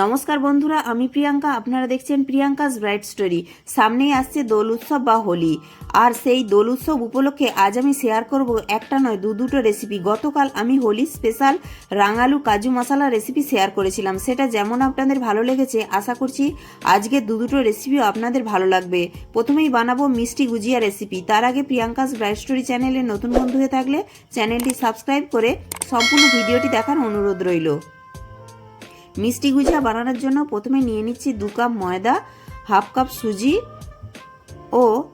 নমস্কার বন্ধুরা, আমি প্রিয়াঙ্কা। আপনারা দেখছেন প্রিয়াঙ্কাস ব্রাইট স্টোরি সামনেই আসছে দোল উৎসব বা হোলি। আর সেই দোল উৎসব উপলক্ষে আজ আমি শেয়ার করব একটা নয়, দু দুটো রেসিপি গতকাল আমি হোলি স্পেশাল রাঙালু কাজু মশলা রেসিপি শেয়ার করেছিলাম। সেটা যেমন আপনাদের ভালো লেগেছে, আশা করছি আজকে দু দুটো রেসিপিও আপনাদের ভালো লাগবে। প্রথমেই বানাবো মিষ্টি গুজিয়া রেসিপি তার আগে প্রিয়াঙ্কাস ব্রাইট স্টোরি চ্যানেলে নতুন বন্ধু হয়ে থাকলে চ্যানেলটি সাবস্ক্রাইব করে সম্পূর্ণ ভিডিওটি দেখার অনুরোধ রইল। মিষ্টি গুজিয়া বানানোর জন্য প্রথমে নিয়ে নিচ্ছি দু কাপ ময়দা, হাফ কাপ সুজি ও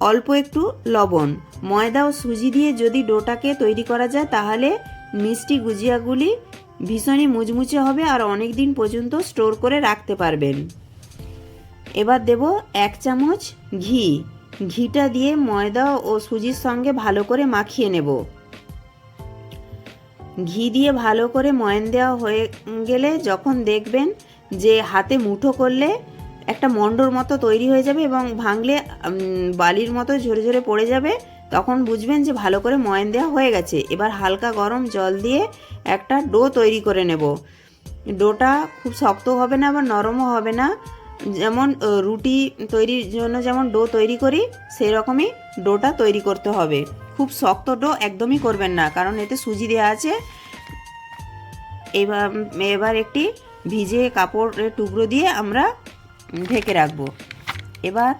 অল্প একটু লবণ। ময়দা ও সুজি দিয়ে যদি ডোটাকে তৈরি করা যায়, তাহলে মিষ্টি গুজিয়াগুলি ভীষণই মুচমুচে হবে আর অনেক দিন পর্যন্ত স্টোর করে রাখতে পারবেন। এবার দেব এক চামচ ঘি। ঘিটা দিয়ে ময়দা ও সুজির সঙ্গে ভালো করে মাখিয়ে নেব। ঘি দিয়ে ভালো করে ময়ন দেওয়া হয়ে গেলে যখন দেখবেন যে হাতে মুঠো করলে একটা মন্ডর মতো তৈরি হয়ে যাবে এবং ভাঙলে বালির মতো ঝরে ঝরে পড়ে যাবে, তখন বুঝবেন যে ভালো করে ময়ন দেওয়া হয়ে গেছে। এবার হালকা গরম জল দিয়ে একটা ডো তৈরি করে নেব। ডোটা খুব শক্ত হবে না বা নরমও হবে না। যেমন রুটি তৈরির জন্য যেমন ডো তৈরি করি সেই রকমই ডোটা তৈরি করতে হবে। খুব শক্ত ডো একদমই করবেন না, কারণ এতে সুজি দেওয়া আছে। এবার এবার একটি ভিজে কাপড়ের টুকরো দিয়ে আমরা ঢেকে রাখব। এবার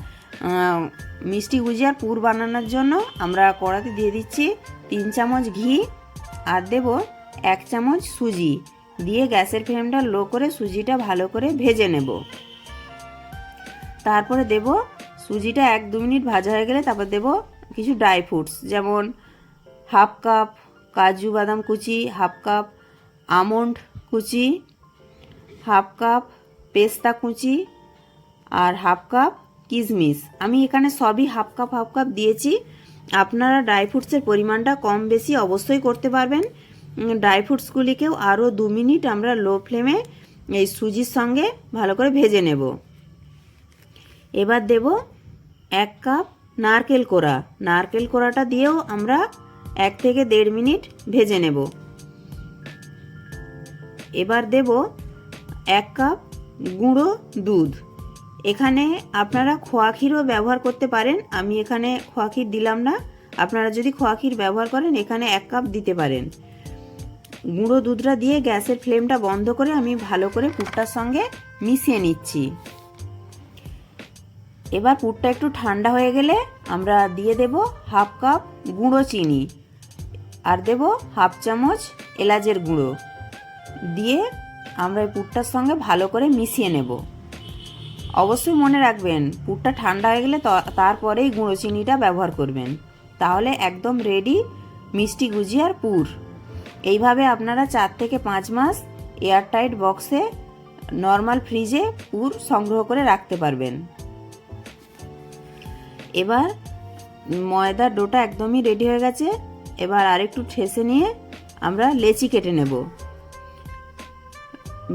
মিষ্টি গুজিয়ার পুর বানানোর জন্য আমরা কড়াতে দিয়ে দিচ্ছি তিন চামচ ঘি আর দেব এক চামচ সুজি। দিয়ে গ্যাসের ফ্লেমটা লো করে সুজিটা ভালো করে ভেজে নেব। তারপরে দেব সুজিটা এক দু মিনিট ভাজা হয়ে গেলে তারপর দেব কিছু ড্রাই ফ্রুটস যেমন হাফ কাপ কাজু বাদাম কুচি হাফ কাপ আমন্ড কুচি হাফ কাপ পেস্তা কুচি আর হাফ কাপ কিশমিশ আমি এখানে সবই হাফ কাপ হাফ কাপ দিয়েছি। আপনারা ড্রাই ফ্রুটসের পরিমাণটা কম বেশি অবশ্যই করতে পারবেন। ড্রাই ফ্রুটসগুলিকেও আরও দু মিনিট আমরা লো ফ্লেমে এই সুজির সঙ্গে ভালো করে ভেজে নেব। এবার দেব এক কাপ নারকেল কোড়া। নারকেল কোড়াটা দিয়েও আমরা এক থেকে দেড় মিনিট ভেজে নেব। এবার দেব এক কাপ গুঁড়ো দুধ। এখানে আপনারা খোয়া ক্ষীরও ব্যবহার করতে পারেন। আমি এখানে খোয়া ক্ষীর দিলাম না। আপনারা যদি খোয়া ক্ষীর ব্যবহার করেন, এখানে এক কাপ দিতে পারেন। গুঁড়ো দুধটা দিয়ে গ্যাসের ফ্লেমটা বন্ধ করে আমি ভালো করে পুরটার সঙ্গে মিশিয়ে নিচ্ছি। এবার পুরটা একটু ঠান্ডা হয়ে গেলে আমরা দিয়ে দেব হাফ কাপ গুঁড়ো চিনি আর দেব হাফ চামচ এলাচের গুঁড়ো। দিয়ে আমরা এই পুরটার সঙ্গে ভালো করে মিশিয়ে নেব। অবশ্যই মনে রাখবেন, পুরটা ঠান্ডা হয়ে গেলে তারপরেই গুঁড়ো চিনিটা ব্যবহার করবেন। তাহলে একদম রেডি মিষ্টি গুজিয়ার পুর। এইভাবে আপনারা চার থেকে পাঁচ মাস এয়ারটাইট বক্সে নর্মাল ফ্রিজে পুর সংগ্রহ করে রাখতে পারবেন। এবার ময়দার ডোটা একদমই রেডি হয়ে গেছে। এবার আরেকটু ঠেসে নিয়ে আমরা লেচি কেটে নেব।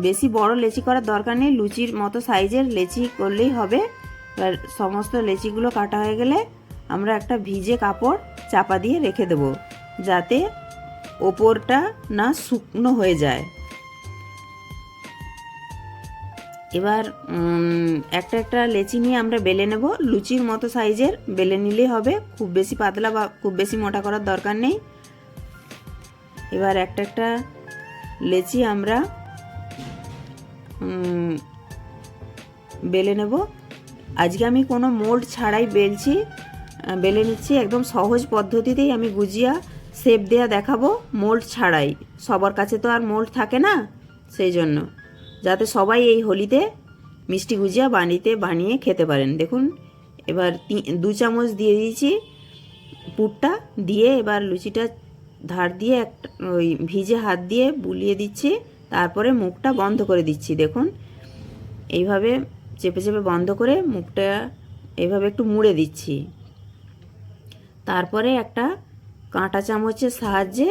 বেশি বড় লেচি করার দরকার নেই, লুচির মতো সাইজের লেচি করলেই হবে। এবার সমস্ত লেচিগুলো কাটা হয়ে গেলে আমরা একটা ভিজে কাপড় চাপা দিয়ে রেখে দেব, যাতে ওপরটা না শুকনো হয়ে যায়। এবার একটা একটা লেচি নিয়ে আমরা বেলে নেব। লুচির মতো সাইজের বেলে নিলেই হবে। খুব বেশি পাতলা বা খুব বেশি মোটা করার দরকার নেই। এবার একটা একটা লেচি আমরা বেলে নেব। আজকে আমি কোনো মোল্ড ছাড়াই বেলছি বেলে নিচ্ছি একদম সহজ পদ্ধতিতেই আমি গুজিয়া শেপ দেয়া দেখাবো মোল্ড ছাড়াই। সবার কাছে তো আর মোল্ড থাকে না, সেই জন্য। যাতে সবাই এই হোলিতে মিষ্টি গুজিয়া বানিতে বানিয়ে খেতে পারেন। দেখুন, এবার দু চামচ দিয়ে দিয়েছি পুরটা, দিয়ে এবার লুচিটা ধার দিয়ে একটা ওই ভিজে হাত দিয়ে বুলিয়ে দিচ্ছি, তারপরে মুখটা বন্ধ করে দিচ্ছি। দেখুন, এইভাবে চেপে চেপে বন্ধ করে মুখটা এইভাবে একটু মুড়ে দিচ্ছি। তারপরে একটা কাঁটা চামচের সাহায্যে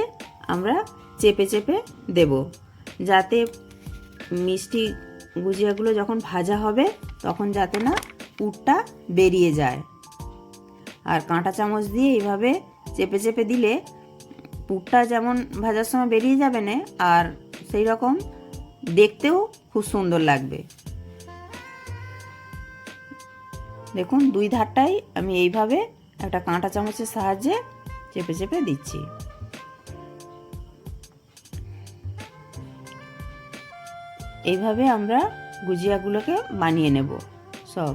আমরা চেপে চেপে দেব, যাতে মিষ্টি গুজিয়াগুলো যখন ভাজা হবে, তখন যাতে না পুরটা বেরিয়ে যায়। আর কাঁটা চামচ দিয়ে এইভাবে চেপে চেপে দিলে পুরটা যেমন ভাজার সময় বেরিয়ে যাবে না, আর সেই রকম দেখতেও খুব সুন্দর লাগবে। দেখুন, দুই ধারটাই আমি এইভাবে একটা কাঁটা চামচের সাহায্যে চেপে চেপে দিচ্ছি। এইভাবে আমরা গুজিয়াগুলোকে বানিয়ে নেব। সব।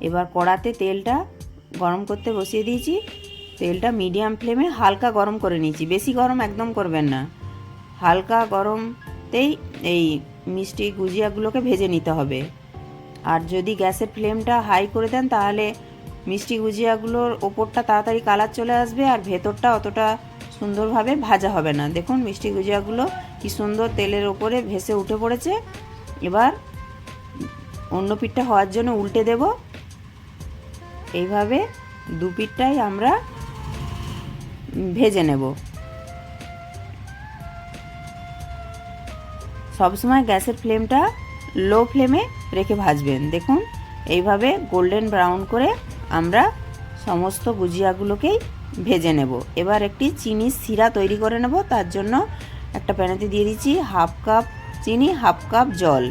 এবার কড়াতে তেলটা গরম করতে বসিয়ে দিয়েছি। তেলটা মিডিয়াম ফ্লেমে হালকা গরম করে নিয়েছি। বেশি গরম একদম করবেন না। হালকা গরমতেই এই মিষ্টি গুজিয়াগুলোকে ভেজে নিতে হবে। আর যদি গ্যাসের ফ্লেমটা হাই করে দেন, তাহলে মিষ্টি গুজিয়াগুলোর ওপরটা তাড়াতাড়ি কালার চলে আসবে আর ভেতরটা অতটা সুন্দরভাবে ভাজা হবে না। দেখুন মিষ্টি গুজিয়াগুলো কি সুন্দর তেলের ওপরে ভেসে উঠে পড়েছে। এবার অন্য পিঠটা হওয়ার জন্য উল্টে দেব। এইভাবে দু পিঠটাই আমরা ভেজে নেব। সবসময় গ্যাসের ফ্লেমটা লো ফ্লেমে রেখে ভাজবেন। দেখুন, এইভাবে গোল্ডেন ব্রাউন করে আমরা সমস্ত গুজিয়াগুলোকেই ভেজে নেব। এবার একটি চিনির শিরা তৈরি করে নেব। তার জন্য একটা প্যানেতে দিয়ে দিচ্ছি হাফ কাপ চিনি হাফ কাপ জল।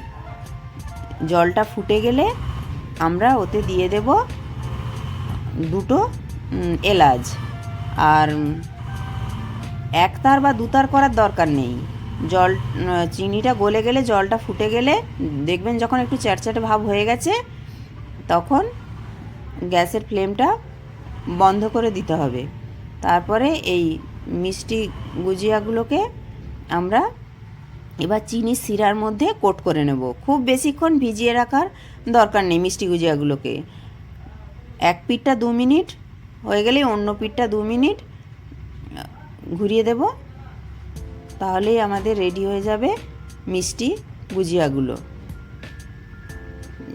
জলটা ফুটে গেলে আমরা ওতে দিয়ে দেব দুটো এলাচ। আর উম, একতার বা দুতার করার দরকার নেই। জল চিনিটা গলে গেলে জলটা ফুটে গেলে দেখবেন যখন একটু চ্যাটচ্যাটে ভাব হয়ে গেছে তখন গ্যাসের ফ্লেমটা বন্ধ করে দিতে হবে। তারপরে এই মিষ্টি গুজিয়াগুলোকে আমরা এবার চিনি শিরার মধ্যে কোট করে নেব। খুব বেশিক্ষণ ভিজিয়ে রাখার দরকার নেই মিষ্টি গুজিয়াগুলোকে। এক পিঠটা দু মিনিট, হয়ে গেলেই অন্য পিঠটা দু মিনিট, ঘুরিয়ে দেব। তাহলেই আমাদের রেডি হয়ে যাবে মিষ্টি গুজিয়াগুলো।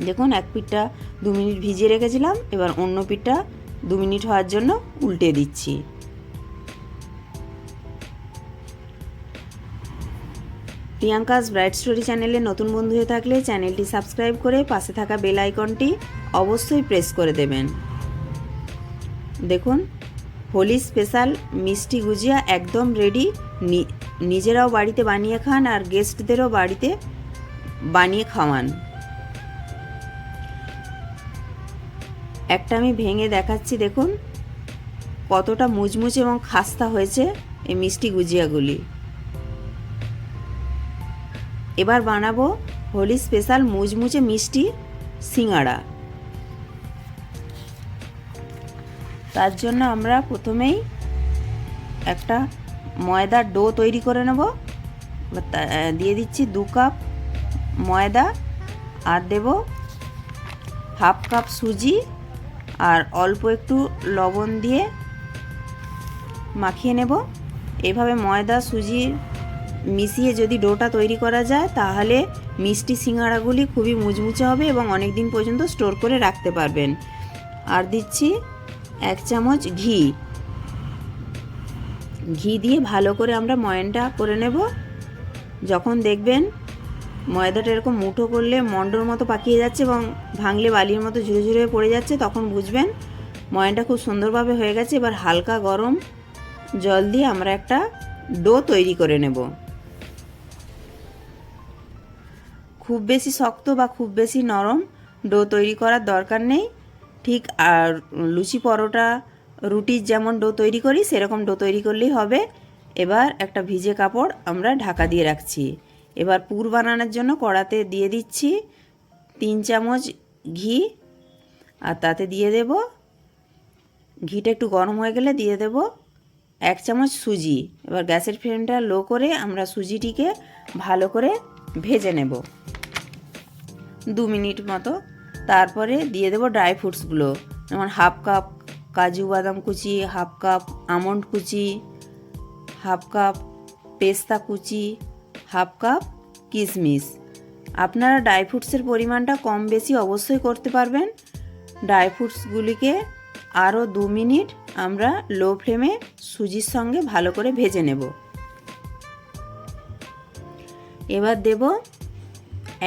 দেখুন, এক পিঠটা দু মিনিট ভিজিয়ে রেখেছিলাম, এবার অন্য পিঠটা দু মিনিট হওয়ার জন্য উল্টে দিচ্ছি। প্রিয়াঙ্কাস ব্রাইট স্টোরি চ্যানেলে নতুন বন্ধু হয়ে থাকলে চ্যানেলটি সাবস্ক্রাইব করে পাশে থাকা বেল আইকনটি অবশ্যই প্রেস করে দেবেন। দেখুন, হোলি স্পেশাল মিষ্টি গুজিয়া একদম রেডি নিজেরাও বাড়িতে বানিয়ে খান আর গেস্টদেরও বাড়িতে বানিয়ে খাওয়ান। একটা আমি ভেঙে দেখাচ্ছি, দেখুন। কতটা মুচমুচে এবং খাস্তা হয়েছে এই মিষ্টি গুজিয়াগুলি। এবার বানাবো হোলি স্পেশাল মুচমুচে মিষ্টি সিঙাড়া তার জন্য আমরা প্রথমেই একটা ময়দার ডো তৈরি করে নেব। দিয়ে দিচ্ছি দু কাপ ময়দা আর দেব হাফ কাপ সুজি আর অল্প একটু লবণ দিয়ে মাখিয়ে নেব। এভাবে ময়দা, সুজি মিশিয়ে যদি ডোটা তৈরি করা যায়, তাহলে মিষ্টি সিঙ্গাড়াগুলি খুবই মুচমুচে হবে এবং অনেক দিন পর্যন্ত স্টোর করে রাখতে পারবেন। আর দিচ্ছি এক চামচ ঘি। ঘি দিয়ে ভালো করে আমরা ময়নটা করে নেব। যখন দেখবেন ময়দাটা এরকম মুঠো করলে মন্ডর মতো পাকিয়ে যাচ্ছে এবং ভাঙলে বালির মতো ঝুড়ে ঝুড়ে পড়ে যাচ্ছে, তখন বুঝবেন ময়নটা খুব সুন্দরভাবে হয়ে গেছে। এবার হালকা গরম জল দিয়ে আমরা একটা ডো তৈরি করে নেব। খুব বেশি শক্ত বা খুব বেশি নরম ডো তৈরি করার দরকার নেই। ঠিক আর লুচি পরোটা, রুটির যেমন ডো তৈরি করি, সেরকম ডো তৈরি করলেই হবে। এবার একটা ভিজে কাপড় আমরা ঢাকা দিয়ে রাখছি। এবার পুর বানানোর জন্য কড়াতে দিয়ে দিচ্ছি তিন চামচ ঘি, আর তাতে দিয়ে দেব, ঘিটা একটু গরম হয়ে গেলে দিয়ে দেব এক চামচ সুজি। এবার গ্যাসের ফ্লেমটা লো করে আমরা সুজিটিকে ভালো করে ভেজে নেব। দু মিনিট মতো। তারপরে দিয়ে দেবো ড্রাই ফ্রুটসগুলো যেমন হাফ কাপ কাজু বাদাম কুচি হাফ কাপ আমন্ড কুচি হাফ কাপ পেস্তা কুচি হাফ কাপ কিশমিশ আপনারা ড্রাই ফ্রুটসের পরিমাণটা কম বেশি অবশ্যই করতে পারবেন। ড্রাই ফ্রুটসগুলিকে আরও দু মিনিট আমরা লো ফ্লেমে সুজির সঙ্গে ভালো করে ভেজে নেব। এবার দেব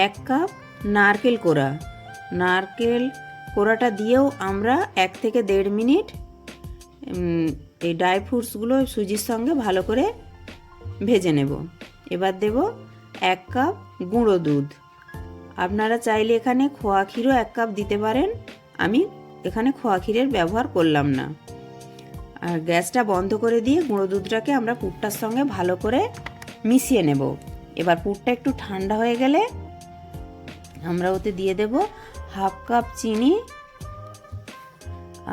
এক কাপ নারকেল কোড়া। নারকেল কোড়াটা দিয়েও আমরা এক থেকে দেড় মিনিট এই ড্রাই ফ্রুটসগুলো সুজির সঙ্গে ভালো করে ভেজে নেব। এবার দেব এক কাপ গুঁড়ো দুধ। আপনারা চাইলে এখানে খোয়া ক্ষীরও এক কাপ দিতে পারেন। আমি এখানে খোয়া ক্ষীরের ব্যবহার করলাম না। আর গ্যাসটা বন্ধ করে দিয়ে গুঁড়ো দুধটাকে আমরা পুরটার সঙ্গে ভালো করে মিশিয়ে নেব। এবার পুরটা একটু ঠান্ডা হয়ে গেলে আমরা ওতে দিয়ে দেব হাফ কাপ চিনি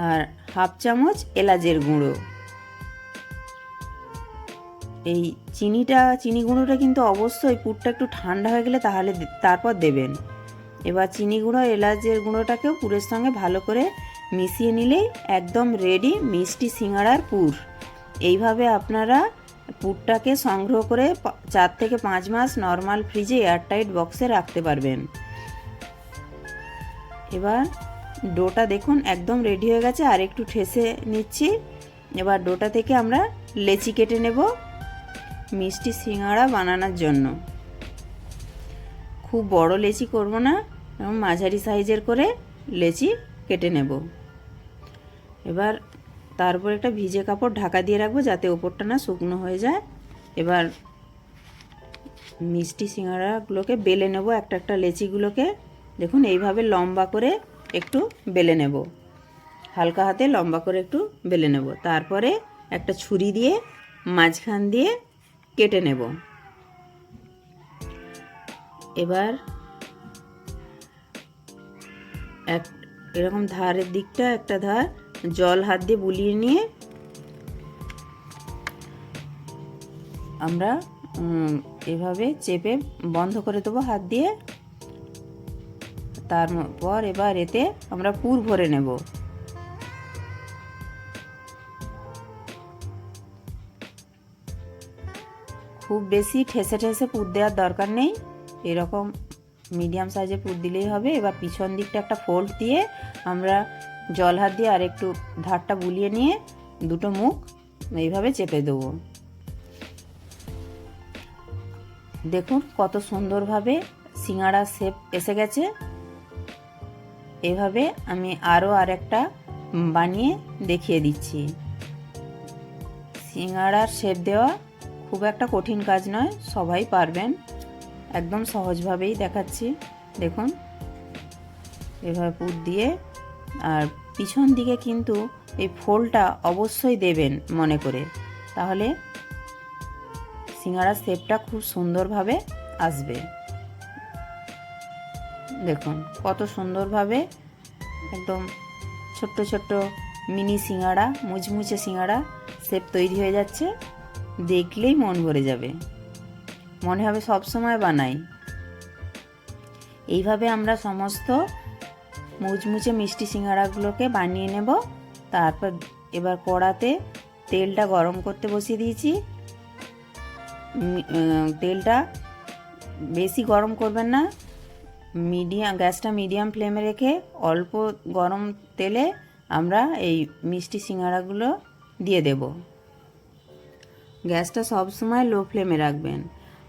আর হাফ চামচ এলাচের গুঁড়ো। এই চিনিটা, চিনি গুঁড়োটা কিন্তু অবশ্যই পুরটা একটু ঠান্ডা হয়ে গেলে তাহলে তারপর দেবেন। এবার চিনি গুঁড়ো, এলাচের গুঁড়োটাকেও পুরের সঙ্গে ভালো করে মিশিয়ে নিলেই একদম রেডি মিষ্টি সিঙাড়ার পুর। এইভাবে আপনারা পুরটাকে সংগ্রহ করে চার থেকে পাঁচ মাস নর্মাল ফ্রিজে এয়ারটাইট বক্সে রাখতে পারবেন। এবার ডোটা দেখুন, একদম রেডি হয়ে গেছে, আর একটু ঠেসে নিচ্ছি। এবার ডোটা থেকে আমরা লেচি কেটে নেব মিষ্টি সিঙ্গাড়া বানানোর জন্য। খুব বড় লেচি করব না, এবং মাঝারি সাইজের করে লেচি কেটে নেব। এবার তারপর একটা ভিজে কাপড় ঢাকা দিয়ে রাখব যাতে ওপরটা না শুকনো হয়ে যায়। এবার মিষ্টি সিঙ্গাড়াগুলোকে বেলে নেব, একটা একটা লেচিগুলোকে। দেখুন, এইভাবে লম্বা করে একটু বেলে নেব। হালকা হাতে লম্বা করে একটু বেলে নেব। তারপরে একটা ছুরি দিয়ে মাঝখান দিয়ে কেটে নেব। এবার এক, এরকম ধারের দিকটা একটা ধার, জল হাত দিয়ে বুলিয়ে নিয়ে আমরা এভাবে চেপে বন্ধ করে দেবো হাত দিয়ে। তারপর এবার এতে আমরা পুর ভরে নেব। খুব বেশি ঠেসে ঠেসে পুর দেওয়ার দরকার নেই। এরকম মিডিয়াম সাইজে পুর দিলেই হবে। এবার পিছন দিকটা একটা ফোল্ড দিয়ে আমরা জল হাত দিয়ে আর একটু ধারটা বুলিয়ে নিয়ে দুটো মুখ এইভাবে চেপে দেবো। দেখুন কত সুন্দরভাবে সিঙ্গাড়া শেপ এসে গেছে। এভাবে আমি আরও আরেকটা বানিয়ে দেখিয়ে দিচ্ছি। সিঙ্গাড়ার শেপ দেওয়া খুব একটা কঠিন কাজ নয়, সবাই পারবেন। একদম সহজভাবেই দেখাচ্ছি। দেখুন, এভাবে পুর দিয়ে, আর পিছন দিকে কিন্তু এই ফোলটা অবশ্যই দেবেন মনে করে। তাহলে সিঙ্গাড়ার শেপটা খুব সুন্দরভাবে আসবে। দেখুন, কত সুন্দরভাবে একদম ছোট্ট ছোট্ট মিনি সিঙ্গাড়া, মুচমুচে সিঙ্গাড়া শেপ তৈরি হয়ে যাচ্ছে। দেখলেই মন ভরে যাবে। মনে হবে সব সময় বানাই। এইভাবে আমরা সমস্ত মুচমুচে মিষ্টি সিঙ্গাড়াগুলোকে বানিয়ে নেব। তারপর এবার কড়াতে তেলটা গরম করতে বসিয়ে দিয়েছি। তেলটা বেশি গরম করবেন না। মিডিয়াম, গ্যাসটা মিডিয়াম ফ্লেমে রেখে অল্প গরম তেলে আমরা এই মিষ্টি সিঙ্গাড়াগুলো দিয়ে দেব। গ্যাসটা সব সময় লো ফ্লেমে রাখবেন।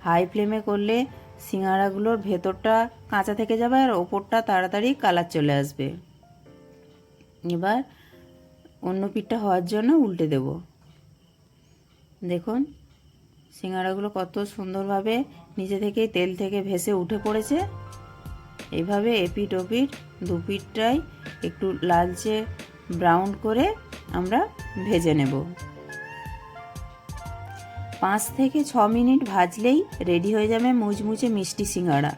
হাই ফ্লেমে করলে সিঙ্গাড়াগুলোর ভেতরটা কাঁচা থেকে যাবে আর ওপরটা তাড়াতাড়ি কালার চলে আসবে। এবার অন্য পিঠটা হওয়ার জন্য উল্টে দেব। দেখুন সিঙ্গাড়াগুলো কত সুন্দরভাবে নিচে থেকেই তেল থেকে ভেসে উঠে পড়েছে। এইভাবে এপিট ওপিট দু পিঠটাই একটু লালচে ব্রাউন করে আমরা ভেজে নেব। পাঁচ থেকে ছ মিনিট ভাজলেই রেডি হয়ে যাবে মুচমুচে মিষ্টি সিঙ্গাড়া।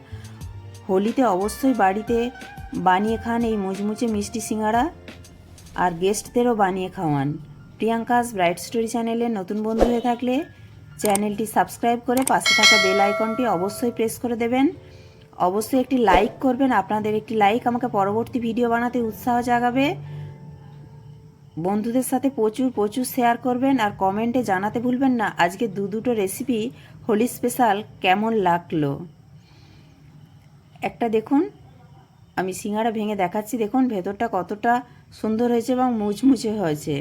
হোলিতে অবশ্যই বাড়িতে বানিয়ে খান এই মুচমুচে মিষ্টি সিঙ্গাড়া আর গেস্টদেরও বানিয়ে খাওয়ান। প্রিয়াঙ্কাস ব্রাইট স্টোরি চ্যানেলে নতুন বন্ধু হয়ে থাকলে চ্যানেলটি সাবস্ক্রাইব করে পাশে থাকা বেল আইকনটি অবশ্যই প্রেস করে দেবেন। অবশ্যই একটি লাইক করবেন, আপনাদের একটি লাইক আমাকে পরবর্তী ভিডিও বানাতে উৎসাহ জাগাবে। বন্ধুদের সাথে প্রচুর প্রচুর শেয়ার করবেন আর কমেন্টে জানাতে ভুলবেন না। আজকে দু দুটো রেসিপি হোলি স্পেশাল কেমন লাগল? একটা দেখুন, আমি সিঙ্গারা ভেঙে দেখাচ্ছি, দেখুন ভেতরটা কতটা সুন্দর হয়েছে এবং মুচমুচে হয়েছে।